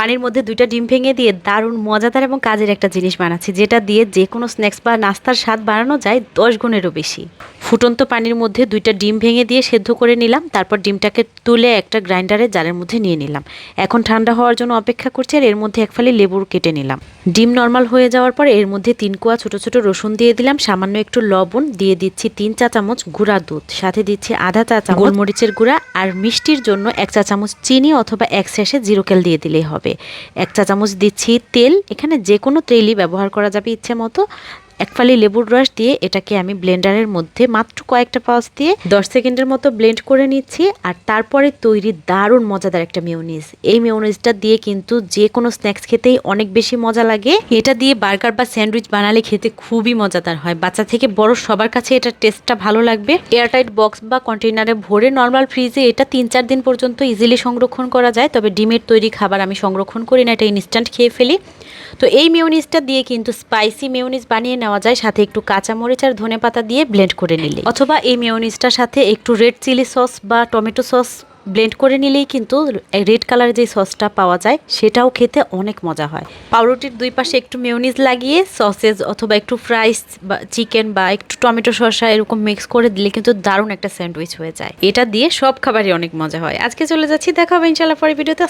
পানির মধ্যে দুইটা ডিম ভেঙে দিয়ে দারুণ মজাদার এবং কাজের একটা জিনিস বানাচ্ছি যেটা দিয়ে যে কোনো স্ন্যাক্স বা নাস্তার স্বাদ বাড়ানো যায় দশ গুণেরও বেশি। ফুটন্ত পানির মধ্যে দুইটা ডিম ভেঙে দিয়ে সেদ্ধ করে নিলাম তারপর ডিমটাকে তুলে একটা গ্রাইন্ডারে জালের মধ্যে নিয়ে নিলাম। এখন ঠান্ডা হওয়ার জন্য অপেক্ষা করছি আর এর মধ্যে এক ফালি লেবুর কেটে নিলাম। ডিম নর্মাল হয়ে যাওয়ার পর এর মধ্যে তিন কোয়া ছোট ছোট রসুন দিয়ে দিলাম সামান্য একটু লবণ দিয়ে দিচ্ছি তিন চা চামচ গুঁড়া দুধ সাথে দিচ্ছি আধা চা চামচ গোলমরিচের গুঁড়া আর মিষ্টির জন্য এক চা চামচ চিনি অথবা এক শেষে জিরোকেল দিয়ে দিলেই হবে। এক চা চামচ দিচ্ছি তেল। এখানে যে কোনো তেলই ব্যবহার করা যাবে ইচ্ছে মতো। এক ফালি লেবুর রস দিয়ে এটাকে আমি ব্লেন্ডারের মধ্যে মাত্র কয়েকটা পাউচ দিয়ে দশ সেকেন্ডের মতো ব্লেন্ড করে নিচ্ছি আর তারপরে তৈরি দারুণ মজাদার একটা মিউনিস এই মিউনিসটা দিয়ে কিন্তু যে কোনো স্ন্যাক্স খেতেই অনেক বেশি মজা লাগে। এটা দিয়ে বার্গার বা স্যান্ডউইচ বানালে খেতে খুবই মজাদার হয়। বাচ্চা থেকে বড় সবার কাছে এটার টেস্টটা ভালো লাগবে। এয়ারটাইট বক্স বা কন্টেনারে ভরে নর্মাল ফ্রিজে এটা তিন চার দিন পর্যন্ত ইজিলি সংরক্ষণ করা যায়। তবে ডিমের তৈরি খাবার আমি সংরক্ষণ করি না, এটা ইনস্ট্যান্ট খেয়ে ফেলি। তো এই মিউনিসটা দিয়ে কিন্তু স্পাইসি মিউনিস বানিয়ে নেওয়া যায়, সাথে একটু কাঁচামরিচ আর ধনে পাতা দিয়ে ব্লেন্ড করে নিলে অথবা এই মিউনিসটার সাথে একটু রেড চিলি সস বা টমেটো সস ব্লেন্ড করে নিলেই কিন্তু রেড কালার যে সসটা পাওয়া যায়, সেটাও খেতে অনেক মজা হয়। পাউরুটির দুই পাশে একটু মেয়োনিজ লাগিয়ে সসেজ অথবা একটু ফ্রাইস বা চিকেন বা একটু টমেটো শসা এরকম মিক্স করে দিলে কিন্তু দারুণ একটা স্যান্ডউইচ হয়ে যায়। এটা দিয়ে সব খাবারই অনেক মজা হয়। আজকে চলে যাচ্ছি, দেখা হবে ইনশাল্লাহ পরে ভিডিওতে